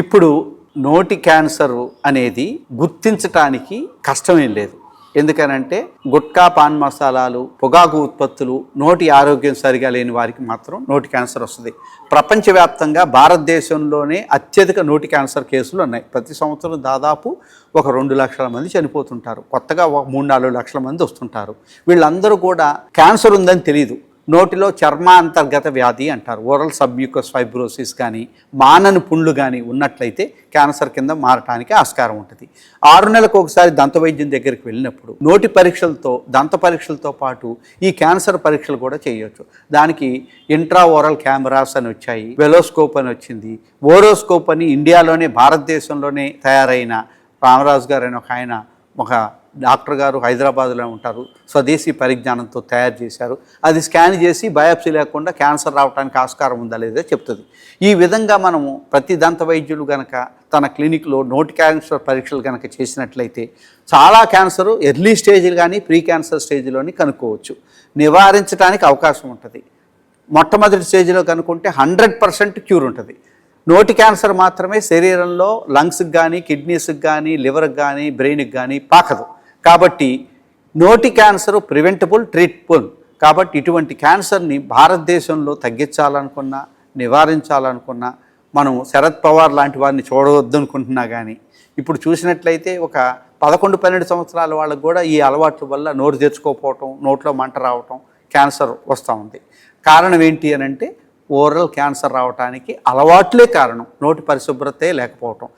ఇప్పుడు నోటి క్యాన్సర్ అనేది గుర్తించటానికి కష్టమేం లేదు. ఎందుకనంటే గుట్కా పాన్ మసాలాలు పొగాకు ఉత్పత్తులు నోటి ఆరోగ్యం సరిగా లేని వారికి మాత్రం నోటి క్యాన్సర్ వస్తుంది. ప్రపంచవ్యాప్తంగా భారతదేశంలోనే అత్యధిక నోటి క్యాన్సర్ కేసులు ఉన్నాయి. ప్రతి సంవత్సరం దాదాపు ఒక రెండు లక్షల మంది చనిపోతుంటారు. కొత్తగా ఒక మూడు నాలుగు లక్షల మంది వస్తుంటారు. వీళ్ళందరూ కూడా క్యాన్సర్ ఉందని తెలియదు నోటిలో చర్మాంతర్గత వ్యాధి అంటారు. ఓరల్ సబ్మ్యూకస్ ఫైబ్రోసిస్ కానీ మానని పుండ్లు కానీ ఉన్నట్లయితే క్యాన్సర్ కింద మారటానికి ఆస్కారం ఉంటుంది. ఆరు నెలలకు ఒకసారి దంత వైద్యం దగ్గరికి వెళ్ళినప్పుడు నోటి పరీక్షలతో దంత పరీక్షలతో పాటు ఈ క్యాన్సర్ పరీక్షలు కూడా చేయవచ్చు దానికి ఇంట్రా ఓరల్ కెమెరాస్ అని వచ్చాయి వెలోస్కోప్ అని వచ్చింది. ఓరోస్కోప్ అని ఇండియాలోనే భారతదేశంలోనే తయారైన రామరాజు గారు అని ఒక ఆయన ఒక డాక్టర్ గారు హైదరాబాద్లో ఉంటారు. స్వదేశీ పరిజ్ఞానంతో తయారు చేశారు. అది స్కాన్ చేసి బయాప్సీ లేకుండా క్యాన్సర్ రావడానికి ఆస్కారం ఉందా లేదా చెప్తుంది. ఈ విధంగా మనము ప్రతి దంత వైద్యులు గనక తన క్లినిక్లో నోటి క్యాన్సర్ పరీక్షలు కనుక చేసినట్లయితే చాలా క్యాన్సర్ ఎర్లీ స్టేజ్లు కానీ ప్రీ క్యాన్సర్ స్టేజ్లోని కనుక్కోవచ్చు. నివారించడానికి అవకాశం ఉంటుంది. మొట్టమొదటి స్టేజ్లో కనుక్కుంటే హండ్రెడ్ పర్సెంట్ క్యూర్ ఉంటుంది. నోటి క్యాన్సర్ మాత్రమే శరీరంలో లంగ్స్కి కానీ కిడ్నీస్కి కానీ లివర్కి కానీ బ్రెయిన్కి కానీ పాకదు. కాబట్టి నోటి క్యాన్సర్ ప్రివెంటబుల్ ట్రీట్బుల్. కాబట్టి ఇటువంటి క్యాన్సర్ని భారతదేశంలో తగ్గించాలనుకున్నా నివారించాలనుకున్నా మనం శరద్ పవార్ లాంటి వారిని చూడవద్దు అనుకుంటున్నా కానీ ఇప్పుడు చూసినట్లయితే ఒక పదకొండు పన్నెండు సంవత్సరాల వాళ్ళకు కూడా ఈ అలవాట్ల వల్ల నోరు తెచ్చుకోకపోవటం నోట్లో మంట రావటం క్యాన్సర్ వస్తూ ఉంది. కారణం ఏంటి అని అంటే ఓరల్ క్యాన్సర్ రావడానికి అలవాట్లే కారణం నోటి పరిశుభ్రతే లేకపోవటం.